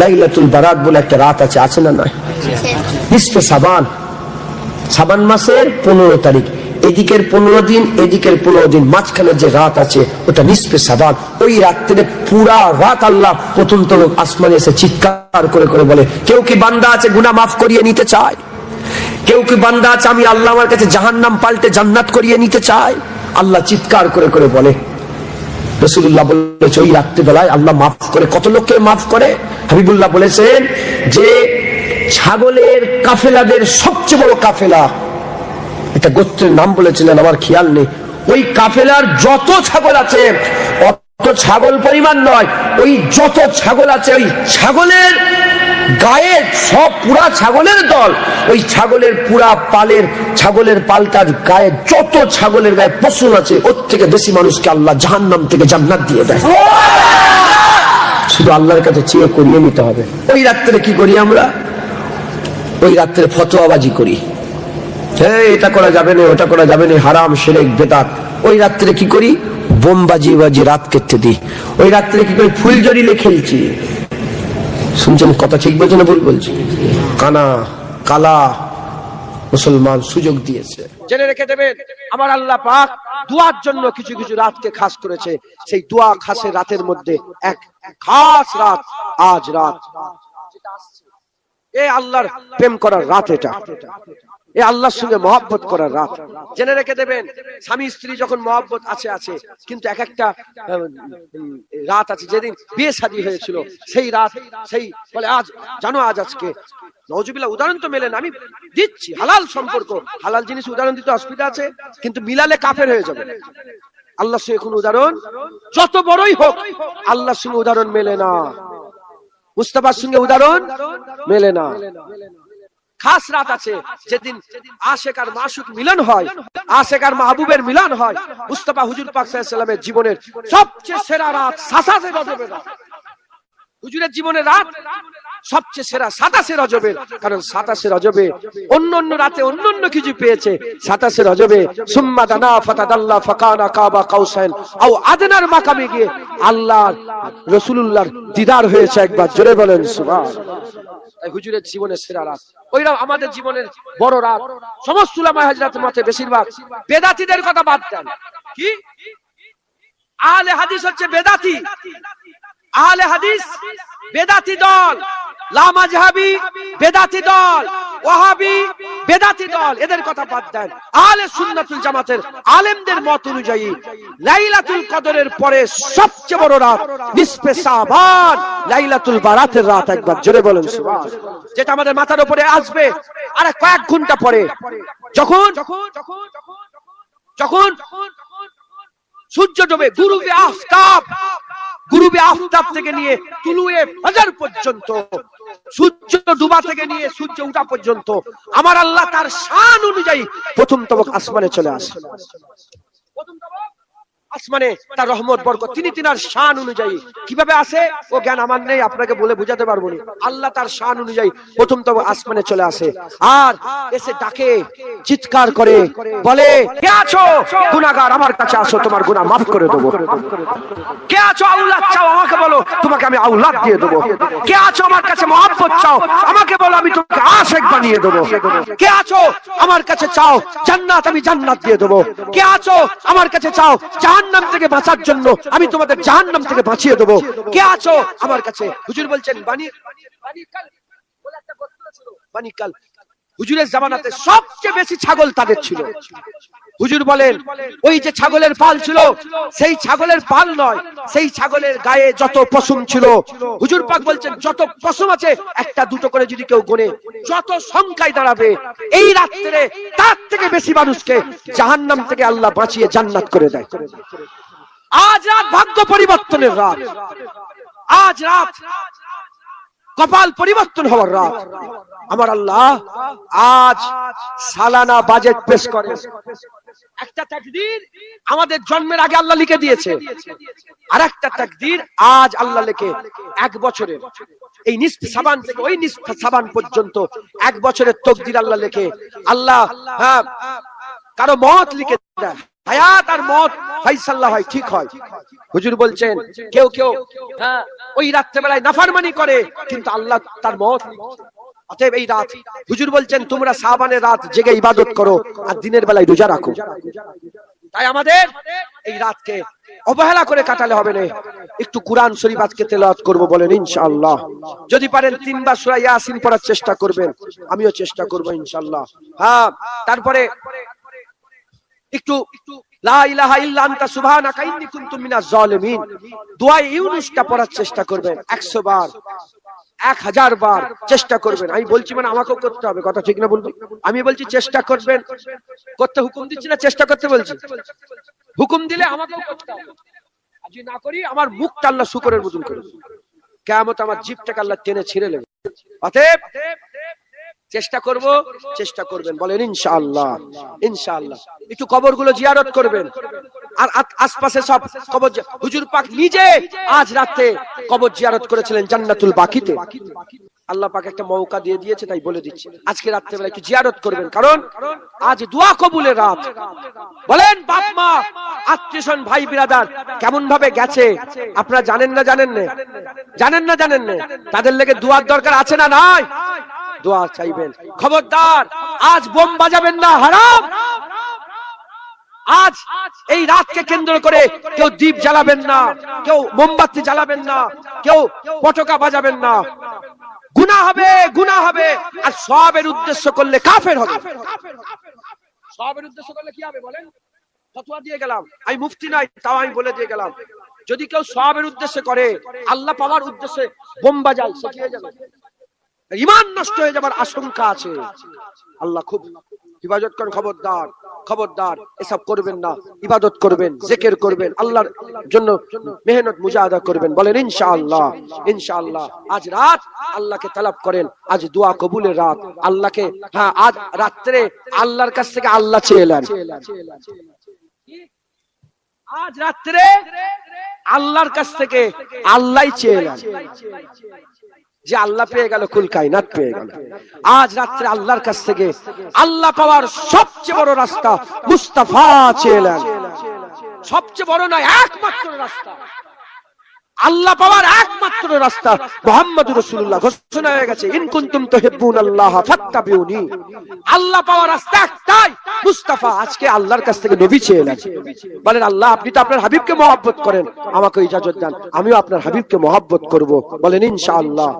লাইলাতুল বারাত বলে একটা রাত আছে আছে না নয় নিসফে সাবান। সাবান মাসের পনেরো তারিখ। এদিকের পনেরো দিন, এদিকের পনেরো দিন মাঝখানে যে রাত আছে, ওটা নিসফে সাবান। ওই রাত্রে পুরা রাত আল্লাহ প্রথম তরফ আসমানে এসে চিৎকার করে করে বলে, কেউ কি বান্দা আছে গুনা মাফ করিয়ে নিতে চায়? কেউ কি বান্দা আছে আমি আল্লাহ আমার কাছে জাহান্নাম পাল্টে জান্নাত করিয়ে নিতে চাই? আল্লাহ চিৎকার করে করে বলে রসুল্লাহ বলেছে, ওই রাত্রিবেলায় আল্লাহ মাফ করে, কত লোককে মাফ করে? হাবিবুল্লাহ বলেছেন যে, ছাগলের কাফেলাদের সবচেয়ে বড় কাফেলা, এটা গোত্রের নাম বলেছিলেন, আমার খেয়াল নেই, ওই কাফেলার যত ছাগল আছে, অত ছাগল পরিমাণ নয়, ওই যত ছাগল আছে, ওই ছাগলের গায়ে সব পুরা ছাগলের দল। ওই ছাগলের পুরা পালের, ছাগলের পালটার গায়ে যত ছাগলের গায়ে পশম আছে, ওর থেকে বেশি মানুষকে আল্লাহ জাহান্নাম থেকে জান্নাত দিয়ে দেয়। শুধু আল্লাহর কাছে চেয়ে করিয়ে নিতে হবে। ওই রাত্রে কি করি আমরা? ওই রাত্রে ফতোয়াবাজি করি। হ্যাঁ এটা করা যাবে না, ওটা করা যাবে না, হারাম, সেরেক বেতাত ওই রাত্রে কি করি? বোমবাজি, বাজি, রাত কেটে দিই। ওই রাত্রে কি করি? ফুল জড়িলে খেলছি। শুনছেন কথা ঠিক বলছে না ভুল বলছি? কানা, কালা মুসলমান সুযোগ দিয়েছে। জেনে রেখে দেবেন, আমার আল্লাহ পাক দুয়ার জন্য কিছু কিছু রাতকে খাস করেছে। সেই দোয়া খাসের রাতের মধ্যে এক খাস রাত, আজ রাত। এ আল্লাহর প্রেম করার রাত এটা। এ আল্লাহর সঙ্গে মহব্বত করার রাত। জেনে রেখে দেবেন, স্বামী স্ত্রী যখন মহাব্বত আছে আছে, কিন্তু এক একটা রাত আছে। যেদিন বিয়ে শাদী হয়েছিল, সেই রাত, সেই বলে, আজ, জানো আজ আজকে? নজুবিল্লা উদাহরণ তো মেলে না আমি দিচ্ছি, হালাল সম্পর্ক। হালাল জিনিস উদাহরণ দিতে অসুবিধা আছে, কিন্তু মিলালে কাফের হয়ে যাবে। আল্লাহর সঙ্গে কোন উদাহরণ? যত বড়ই হোক, আল্লাহর সঙ্গে উদাহরণ মেলে না। মুস্তাফার সঙ্গে উদাহরণ? মেলে না। খাস রাত আছে যেদিন আশেক আর মাসুক মিলন হয় আশেক আর মাহবুবের মিলন হয়। মুস্তফা হুজুর পাক সাল্লামের জীবনের সবচেয়ে সেরা রাত সাসাসে রজবের রাত হুজুরের জীবনের রাত সবচেয়ে সেরা সাতাশে রজবের কারণ সাতাশে রজবে অন্য অন্য রাতে অন্য অন্য কিছু পেয়েছে। সাতাশে রজবে, সুম্মা দানা ফাকানা কাবা কাউসাইন। আও মাকামে গিয়ে রসুলুল্লাহর দিদার হয়েছে একবার। জোরে বলেন তাই হুজুরের জীবনের সেরা রাত। ওইরকম আমাদের জীবনের বড় রাত। সমস্ত উলামায়ে হাজরাতের মতে বেশিরভাগ বেদাতীদের কথা বাদ দেন। কি? আহলে হাদিস হচ্ছে বেদাতি। আহলে হাদিস, বেদাতি দল লামাজহাবি বেদাতি দল, ওয়াহাবি, বেদাতি দল, এদের কথা বাদ দেন। আহলে সুন্নাতুল জামাতের আলেমদের মত অনুযায়ী লাইলাতুল কদরের পরে সবচেয়ে বড় রাত, নিসফে শাবান লাইলাতুল বারাতের রাত একবার। জোরে বলেন, সুবহান। যেটা আমাদের মাথার উপরে আসবে, আর কয়েক ঘণ্টা পরে। যখন যখন সূর্য ডোবে, গুরুবে আফতাব গুরুবে আফতাব থেকে নিয়ে তুলুয়ে ফজর পর্যন্ত, সূর্য ডুবা থেকে নিয়ে সূর্য উঠা পর্যন্ত, আমার আল্লাহ তার শান অনুযায়ী প্রথম তবক আসমানে চলে আসে। আসমানে তার রহমত, বরকত, তিনি তিনার শান অনুযায়ী। কীভাবে আসে ও জ্ঞান আমার নেই, আপনাকে বলে বুঝাতে পারব না। আল্লাহ তার শান অনুযায়ী প্রথম তব আসমানে চলে আসে। আর এসে ডাকে, চিৎকার করে, বলে, কে আছো? গুনাহগার, আমার কাছে আসো, তোমার গুনাহ মাফ করে দেবো। কে আছো? আউলাদ চাও, আমাকে বলো, তোমাকে আমি আউলাদ দিয়ে দেবো। কে আছো? আমার কাছে মহাব্বত চাও, আমাকে বলো, আমি তোমাকে আশেক বানিয়ে দেবো। কে আছো? আমার কাছে চাও, জান্নাত আমি জান্নাত দিয়ে দেবো। কে আছো? আমার কাছে চাও জাহান্নাম থেকে বাঁচার জন্য আমি তোমাদের জাহান্নাম থেকে বাঁচিয়ে দেবো। কে আছো? আমার কাছে। হুজুর বলছেন বানি কাল বলে একটা কথা ছিল বানিকাল হুজুরের জামানাতে সবচেয়ে বেশি ছাগল তাদের ছিল। হুজুর বলেন, ওই যে ছাগলের পাল ছিল, সেই ছাগলের পাল নয়, সেই ছাগলের গায়ে যত পশম ছিল। হুজুর পাক বলছেন, যত পশম আছে, একটা দুটো করে যদি কেউ গোনে, যত সংখ্যায় দাঁড়াবে, এই রাত্রে তার থেকে বেশি মানুষকে জাহান্নাম থেকে আল্লাহ বাঁচিয়ে জান্নাত করে দেয়। আজ রাত ভাগ্য পরিবর্তনের রাত। আজ রাত কপাল পরিবর্তন হওয়ার রাত। আমার আল্লাহ, আজ সালানা বাজেট পেশ করে। একটা তাকদীর আমাদের জন্মের আগে আল্লাহ লিখে দিয়েছে। আর একটা তাকদীর আজ আল্লাহ লিখে এক বছরের। এই নিষ্ঠ সাবান থেকে ওই নিষ্ঠ সাবান পর্যন্ত এক বছরের তকদির আল্লাহ লিখে। আল্লাহ হ্যাঁ কারও মত লিখে দেয় হায়াত আর মত ফাইসাল্লাহ হয় ঠিক হয়। হুজুর বলছেন কেউ কেউ হ্যাঁ, ওই রাত্রেবেলায় নাফারমানি করে কিন্তু আল্লাহ তার মত অতএব এই রাত হুজুর বলছেন তোমরা সাবানের রাত জেগে ইবাদত করো আর দিনের বেলায় রোজা রাখো। তাই আমাদের এই রাতকে অবহেলা করে কাটালে হবে না। একটু কোরআন শরীফ আজকে তেলাওয়াত করব বলেন ইনশাআল্লাহ। যদি পারেন তিনবার সূরা ইয়াসিন পড়ার চেষ্টা করবেন আমিও চেষ্টা করব ইনশাআল্লাহ। হ্যাঁ তারপরে একটু, লা ইলাহা ইল্লা আনতা সুবহানাকা ইন্নী কুনতু মিনাজ জালিমিন। দোয়া ইউনুসটা পড়ার চেষ্টা করবেন 100 বার, এক হাজার বার চেষ্টা করবেন। আমি বলছি মানে চেষ্টা করবেন, করতে হুকুম দিচ্ছি না চেষ্টা করতে বলছি? হুকুম দিলে আমাকেও করতে হবে। না করি, আমার মুখটা আল্লাহ শুকরের মতন করে কেমন আমার জিপটাকে আল্লাহ টেনে ছিঁড়ে নেবে। অতএব চেষ্টা করব, চেষ্টা করবেন, বলেন ইনশাআল্লাহ ইনশাআল্লাহ। একটু কবরগুলো জিয়ারত করবেন। আর আশপাশে সব কবর হুজুর পাক নিজে আজ রাতে কবর জিয়ারত করেছিলেন জান্নাতুল বাকিতে। আল্লাহ পাক একটা মৌকা দিয়ে দিয়েছে, তাই বলে দিচ্ছি। আজকে রাত্রেবেলা একটু জিয়ারত করবেন, কারণ আজ দোয়া কবুলের রাত। বলেন, বাপ মা আত্মীয়স্বজন ভাই, বিরাদার কেমন ভাবে গেছে? আপনারা জানেন না জানেন না? জানেন না জানেন না? তাদের লেগে দোয়ার দরকার আছে না নাই? দোয়া চাইবেন। খবরদার, আজ বোম বাজাবেন না, হারাম। আজ এই রাতকে কেন্দ্র করে কেউ দ্বীপ জ্বালাবেন না, কেউ মোমবাতি জ্বালাবেন না, কেউ পটকা বাজাবেন না। গুনাহ হবে গুনাহ হবে, আর সবের উদ্দেশ্য করলে কাফের হবে। সবের উদ্দেশ্য করলে কি হবে বলেন? ফতোয়া দিয়ে গেলাম। আমি মুফতি নাই, তাও আমি বলে দিয়ে গেলাম। যদি কেউ সবের উদ্দেশ্যে করে, আল্লাহ পাওয়ার উদ্দেশ্যে বোম বাজায়, সে কি হয়ে যাবে? ইমান নষ্ট হয়ে যাবার আশঙ্কা আছে। আল্লাহ খুব হিফাজত করেন, খবরদার খবরদার, এসব করবেন না, ইবাদত করবেন, জেকের করবেন, আল্লাহর জন্য মেহনত মুজাহাদা করবেন, বলেন ইনশাআল্লাহ ইনশাআল্লাহ, আজ রাত আল্লাহকে তালাব করেন, আজ দোয়া কবুলের রাত, আল্লাহকে হ্যাঁ আজ রাত্রে আল্লাহর কাছ থেকে আল্লাহ চেয়ে এলেন আজ রাত্রে আল্লাহর কাছ থেকে আল্লাহ চেয়ে এলেন যে আল্লাহ পেয়ে গেল কুল কায়নাত পেয়ে গেল। আজ রাত্রে আল্লাহর কাছ থেকে আল্লাহ পাওয়ার সবচেয়ে বড় রাস্তা মুস্তাফা চেয়েলেন সবচেয়ে বড় নয়, একমাত্র রাস্তা। আল্লাহ পাওয়ার একমাত্র রাস্তা মোহাম্মদ রসুল্লাহ ঘোষণা হয়ে গেছে, ইন কুনতুম তুহিব্বুন আল্লাহ ফাত্তাবিউনি। আল্লাহ পাওয়ার রাস্তা একটাই মুস্তাফা আজকে আল্লাহর কাছ থেকে নবী চেয়ে নেন। বলেন, আল্লাহ, আপনি তো আপনার হাবিবকে মহাব্বত করেন। আমাকে ইজাজত দেন, আমিও আপনার হাবিবকে মহাব্বত করব। বলেন, ইনশাআল্লাহ